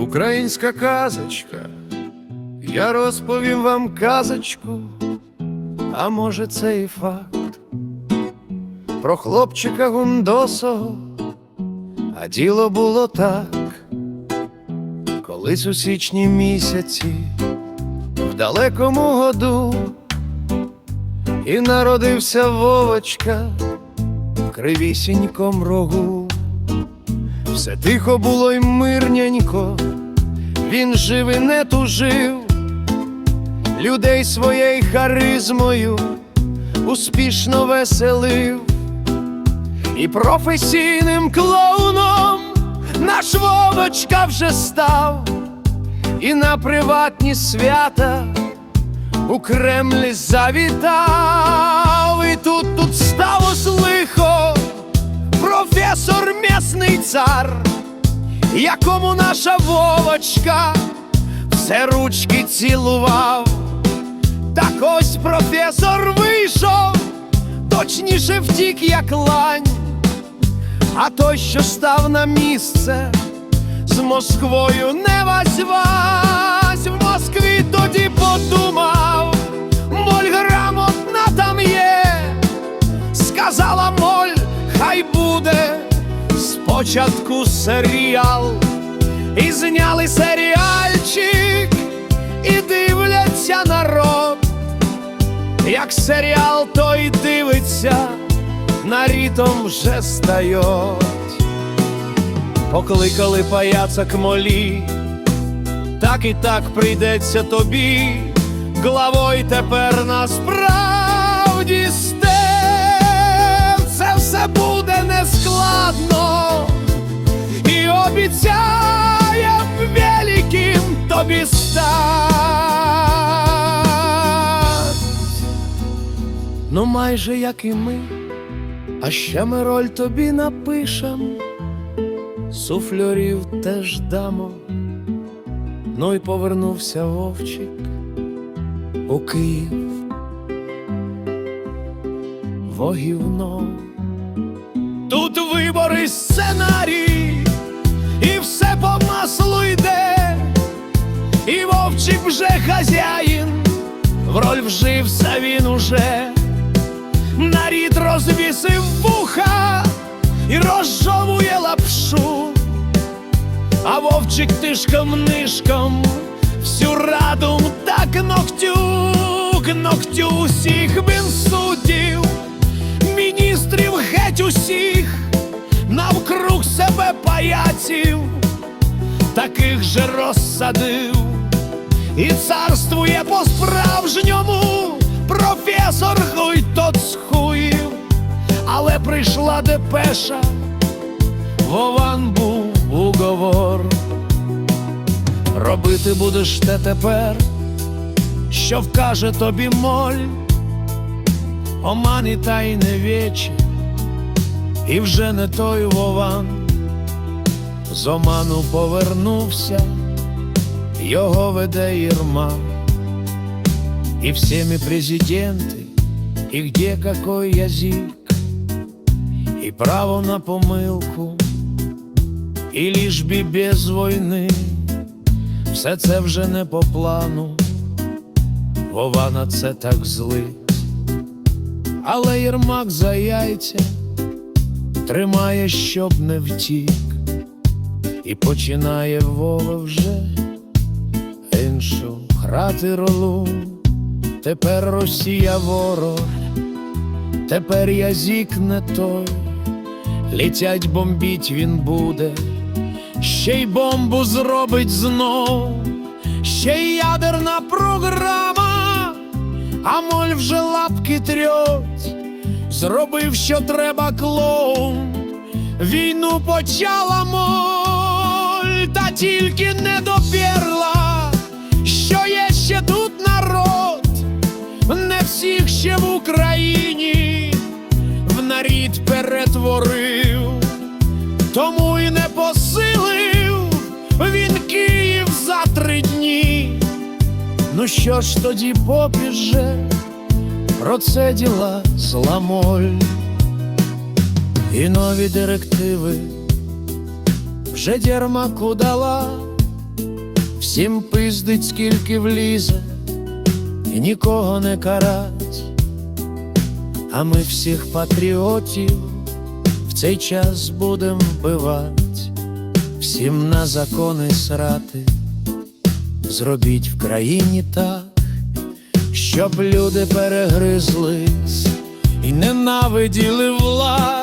Українська казочка, я розповім вам казочку, а може це і факт. Про хлопчика Гундосого, а діло було так, колись у січні місяці, в далекому году, і народився Вовочка в кривісіньком рогу. Все тихо було й мирненько, він жив і не тужив, людей своєю харизмою успішно веселив, і професійним клоуном наш Вовочка вже став, і на приватні свята у Кремлі завітав, професор місний цар, якому наша Вовочка все ручки цілував. Так ось професор вийшов, точніше втік, як лань, а той, що став на місце, з Москвою не вась-вась в Москві тоді подумав, моль грамотна там є, сказала спочатку серіал, і зняли серіальчик, і дивляться народ, як серіал той дивиться, на ритм вже стають. Покликали паяца к молі, так і так прийдеться тобі, главой тепер насправді степ. Це все буде обіцяє великим тобі стать. Ну, майже як і ми, а ще ми роль тобі напишем суфльорів теж дамо. Ну й повернувся вовчик у Київ. Вогівно. Тут вибори сценарій, вовчик вже хазяїн, в роль вжився він уже, нарід розвісив вуха і розжовує лапшу, а вовчик тишком нишком всю раду так ногтюк, ногтю усіх він суддів, міністрів геть усіх, навкруг себе паяців, таких же розсадив, і царствує по-справжньому. Професор хуй тот схуїв але прийшла депеша, Вован був уговор. Робити будеш те тепер, що вкаже тобі моль, омані та й не вічі, і вже не той Вован, з оману повернувся, його веде Єрма, і всіми президенти, і где какой язик. И право на помилку, і ліж би без війни, все це вже не по плану, Вова на це так злить, але Єрмак за яйця тримає, щоб не втік, і починає Вова вже іншу грати ролу. Тепер Росія ворог, тепер язик не той. Летять бомбіть він буде, ще й бомбу зробить знов, ще й ядерна програма, а моль вже лапки трьоть, зробив, що треба клоун, війну почала моль, та тільки не доперла, що є ще тут народ, не всіх ще в Україні в нарід перетворив, тому і не посилив він Київ за три дні. Ну що ж тоді попіже, про це діла зламоль, і нові директиви вже Дєрмаку дала, всім пиздить, скільки влізе, і нікого не карать. А ми всіх патріотів в цей час будем вбивать, всім на закони срати, зробіть в країні так, щоб люди перегризлись і ненавиділи власть,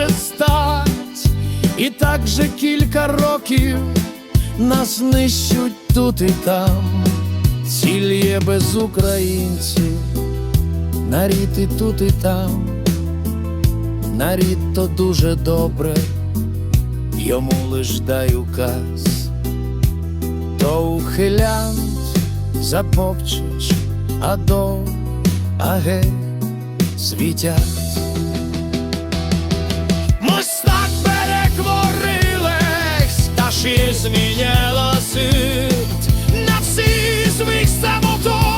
зможе стать, і так же кілька років нас нищуть тут і там, ціль є без українців, нарід і тут і там, нарід то дуже добре йому лиш дай указ, то ухилянт запопчеш, а до аге світять. Чи зміняла світ на всі з самоток